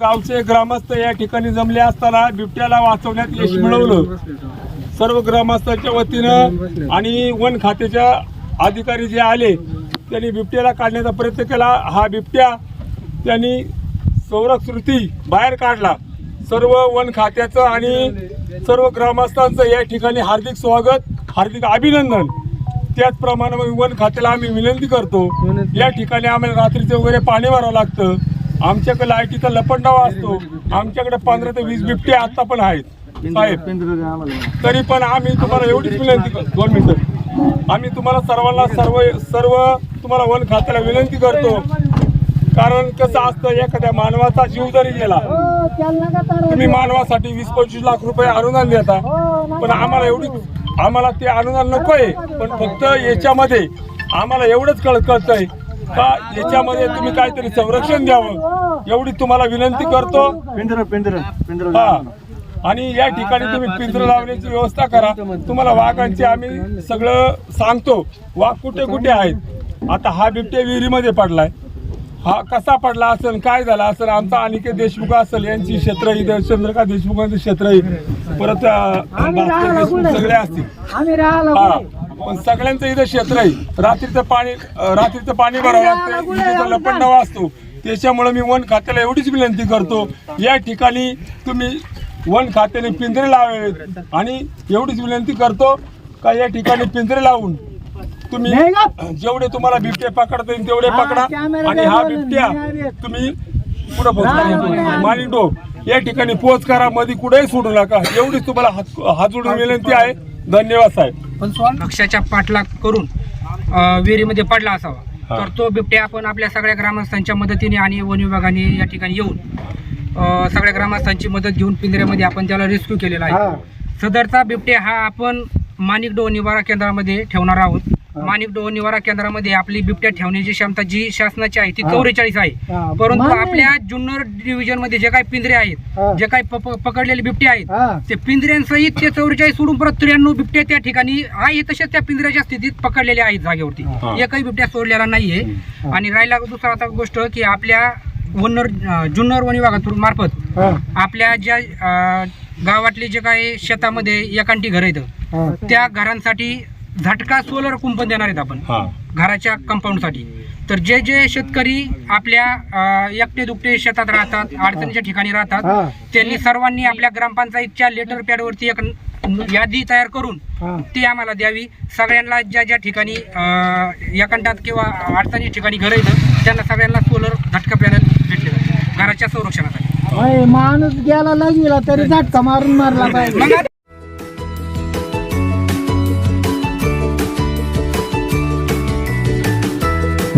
गावचे ग्रामस्थ या ठिकाणी जमले असताना बिबट्याला वाचवण्यात यश मिळवलं. सर्व ग्रामस्थांच्या वतीनं आणि वन खात्याच्या अधिकारी जे आले त्यांनी बिबट्याला काढण्याचा प्रयत्न केला. हा बिबट्या त्यांनी सौरकृती बाहेर काढला. सर्व वन खात्याचं आणि सर्व ग्रामस्थांचं या ठिकाणी हार्दिक स्वागत हार्दिक अभिनंदन. त्याचप्रमाणे वन खात्याला आम्ही विनंती करतो या ठिकाणी आम्हाला रात्रीचे वगैरे पाणी भरावं लागतं. आमच्याकडे लायटीचा लपंडावा असतो. आमच्याकडे पंधरा ते वीस बिबटे आता पण आहेत. साहेब तरी पण आम्ही तुम्हाला एवढीच विनंती करतो दोन मिनिटं. आम्ही तुम्हाला सर्वांना सर्व सर्व तुम्हाला वन खात्याला विनंती करतो. कारण कसं असतं एखाद्या मानवाचा जीव जरी गेला तुम्ही मानवासाठी वीस पंचवीस लाख रुपये अनुदान देता. पण आम्हाला एवढी आम्हाला ते अनुदान नकोय. पण फक्त याच्यामध्ये आम्हाला एवढंच कळत कळतंय का याच्यामध्ये तुम्ही काहीतरी संरक्षण द्यावं? एवढी तुम्हाला विनंती करतो. पिंजरा पिंजरा पिंजरा हा. आणि या ठिकाणी तुम्ही पिंजरं लावण्याची व्यवस्था करा. तुम्हाला वाघांचे आम्ही सगळं सांगतो. वाघ कुठे कुठे आहेत? आता हा बिबट्या विहिरीमध्ये पडलाय. हा कसा पडला असेल काय झाला असेल आमचा अनिकेत देशमुख असेल यांची क्षेत्र इथं चंद्रकांत देशमुखांचं क्षेत्र आहे परत सगळे असतील. हा. पण सगळ्यांचं इथं क्षेत्र आहे. रात्रीचं पाणी रात्रीचं पाणी भरावं लागतं लपंडावा असतो. त्याच्यामुळे मी वन खात्याला एवढीच विनंती करतो. या ठिकाणी तुम्ही वन खात्याने पिंजरे लावावेत. आणि एवढीच विनंती करतो का या ठिकाणी पिंजरे लावून तुम्ही? जेवढे तुम्हाला बिबटे पकडता येईल तेवढे पकडा. आणि हा बिबट्या. तुम्ही नाही. पोहोचला मानिटो या ठिकाणी पोच करा. मध्ये कुठेही सोडू नका. एवढीच तुम्हाला हात हात जोडून विनंती आहे. धन्यवाद साहेब. पक्षाच्या पाठलाग करून विहिरीमध्ये पडला असावा. तर तो बिबट्या आपण आपल्या सगळ्या ग्रामस्थांच्या मदतीने आणि वन विभागाने या ठिकाणी येऊन सगळ्या ग्रामस्थांची मदत घेऊन पिंजऱ्यामध्ये आपण त्याला रेस्क्यू केलेला आहे. सदरचा बिबट्या हा आपण माणिक डोह निवारा केंद्रामध्ये ठेवणार आहोत. माणिक डोह निवारा केंद्रामध्ये आपली बिबट्या ठेवण्याची क्षमता जी शासनाची आहे ती चौवेचाळीस आहे. परंतु. आपल्या जुन्नर डिव्हिजनमध्ये जे काही पिंजरे. आहेत जे काही पकडलेले बिबटे आहेत. ते पिंजऱ्यांसहित ते चौवेचाळीस सोडून परत त्र्याण्णव बिबटे त्या ठिकाणी आहे तसेच त्या पिंजऱ्याच्या स्थितीत पकडलेले आहेत जागेवरती हा. एकही बिबट्या सोडलेला नाहीये आणि राहिला दुसरा आता गोष्ट की आपल्या वन्नर अं, जुन्नर वन विभागातून मार्फत आपल्या ज्या गावातले जे काही शेतामध्ये एकांटी घर आहेत त्या घरांसाठी झटका सोलर कुंपण देणार आहेत आपण. हा. घराच्या कंपाऊंडसाठी. तर जे जे शेतकरी आपल्या अं, एकटे दुकटे शेतात राहतात अडचणीच्या ठिकाणी राहतात त्यांनी सर्वांनी आपल्या ग्रामपंचायतच्या लेटर पॅडवरती एक न- यादी तयार करून ती आम्हाला द्यावी. सगळ्यांना ज्या ज्या ठिकाणी अं, एकांतात किंवा अडचणी ठिकाणी घर येतं त्यांना सगळ्यांना सोलर झटका पॅनल भेटले जाईल घराच्या संरक्षणासाठी. माणूस गेला लगेला तरी झटका मारून मारला पाहिजे. मग